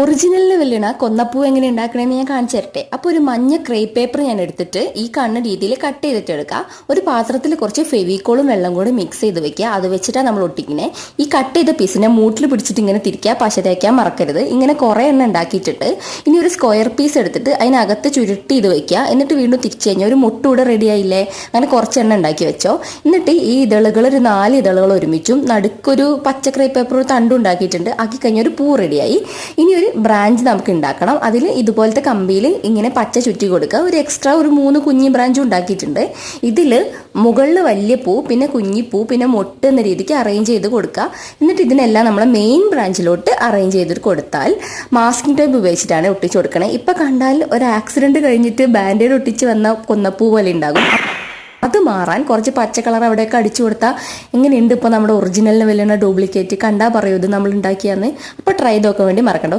ഒറിജിനലിന് വെല്ലണ കൊന്നപ്പൂ എങ്ങനെ ഉണ്ടാക്കണമെന്ന് ഞാൻ കാണിച്ചു തരട്ടെ. അപ്പോൾ ഒരു മഞ്ഞ ക്രേ പേപ്പർ ഞാൻ എടുത്തിട്ട് ഈ കണ്ണ രീതിയിൽ കട്ട് ചെയ്തിട്ട് എടുക്കുക. ഒരു പാത്രത്തിൽ കുറച്ച് ഫെവിക്കോളും വെള്ളം കൂടി മിക്സ് ചെയ്ത് വെക്കുക. അത് വെച്ചിട്ടാണ് നമ്മൾ ഒട്ടിക്കുന്നത് ഈ കട്ട് ചെയ്ത പീസിനെ മൂട്ടിൽ പിടിച്ചിട്ട് ഇങ്ങനെ തിരിക്കുക. പശ തേക്കാൻ മറക്കരുത്. ഇങ്ങനെ കുറേ എണ്ണം ഉണ്ടാക്കിയിട്ടിട്ട് ഇനി ഒരു സ്ക്വയർ പീസ് എടുത്തിട്ട് അതിനകത്ത് ചുരുട്ടി ഇത് വെക്കുക. എന്നിട്ട് വീണ്ടും തിരിച്ചു കഴിഞ്ഞാൽ ഒരു മുട്ടൂടെ റെഡി ആയില്ലേ? അങ്ങനെ കുറച്ച് എണ്ണം ഉണ്ടാക്കി വെച്ചോ. എന്നിട്ട് ഈ ഇതളുകൾ ഒരു നാല് ഇതളുകൾ ഒരുമിച്ചും നടുക്കൊരു പച്ച ക്രേ പേപ്പർ ഒരു തണ്ടും ആക്കി കഴിഞ്ഞാൽ ഒരു പൂ റെഡിയായി ഇനി ബ്രാഞ്ച് നമുക്ക് ഉണ്ടാക്കണം അതിൽ ഇതുപോലത്തെ കമ്പിയിൽ ഇങ്ങനെ പച്ച ചുറ്റി കൊടുക്കുക. ഒരു എക്സ്ട്രാ ഒരു മൂന്ന് കുഞ്ഞി ബ്രാഞ്ച് ഉണ്ടാക്കിയിട്ടുണ്ട്. ഇതിൽ മുകളിൽ വലിയ പൂ പിന്നെ കുഞ്ഞി പൂ പിന്നെ മൊട്ട് എന്ന രീതിക്ക് അറേഞ്ച് ചെയ്ത് കൊടുക്കുക. എന്നിട്ട് ഇതിനെല്ലാം നമ്മൾ മെയിൻ ബ്രാഞ്ചിലോട്ട് അറേഞ്ച് ചെയ്തിട്ട് കൊടുത്താൽ മാസ്കിംഗ് ടൈപ്പ് ഉപയോഗിച്ചിട്ടാണ് ഒട്ടിച്ച് കൊടുക്കണേ. ഇപ്പം കണ്ടാൽ ഒരു ആക്സിഡന്റ് കഴിഞ്ഞിട്ട് ബാൻഡേഡ് ഒട്ടിച്ച് വന്ന കൊന്നപ്പൂ പോലെ ഉണ്ടാകും അത് മാറാൻ കുറച്ച് പച്ച കളർ അവിടെയൊക്കെ അടിച്ചു കൊടുത്താൽ എങ്ങനെയുണ്ട് ഇപ്പോൾ നമ്മുടെ ഒറിജിനലിന് വലിയ ഡ്യൂപ്ലിക്കേറ്റ് കണ്ടാൽ പറയൂ ഇത് നമ്മൾ ഉണ്ടാക്കിയാന്ന് അപ്പോൾ ട്രൈ ചെയ്തൊക്കെ വേണ്ടി മറക്കണ്ട.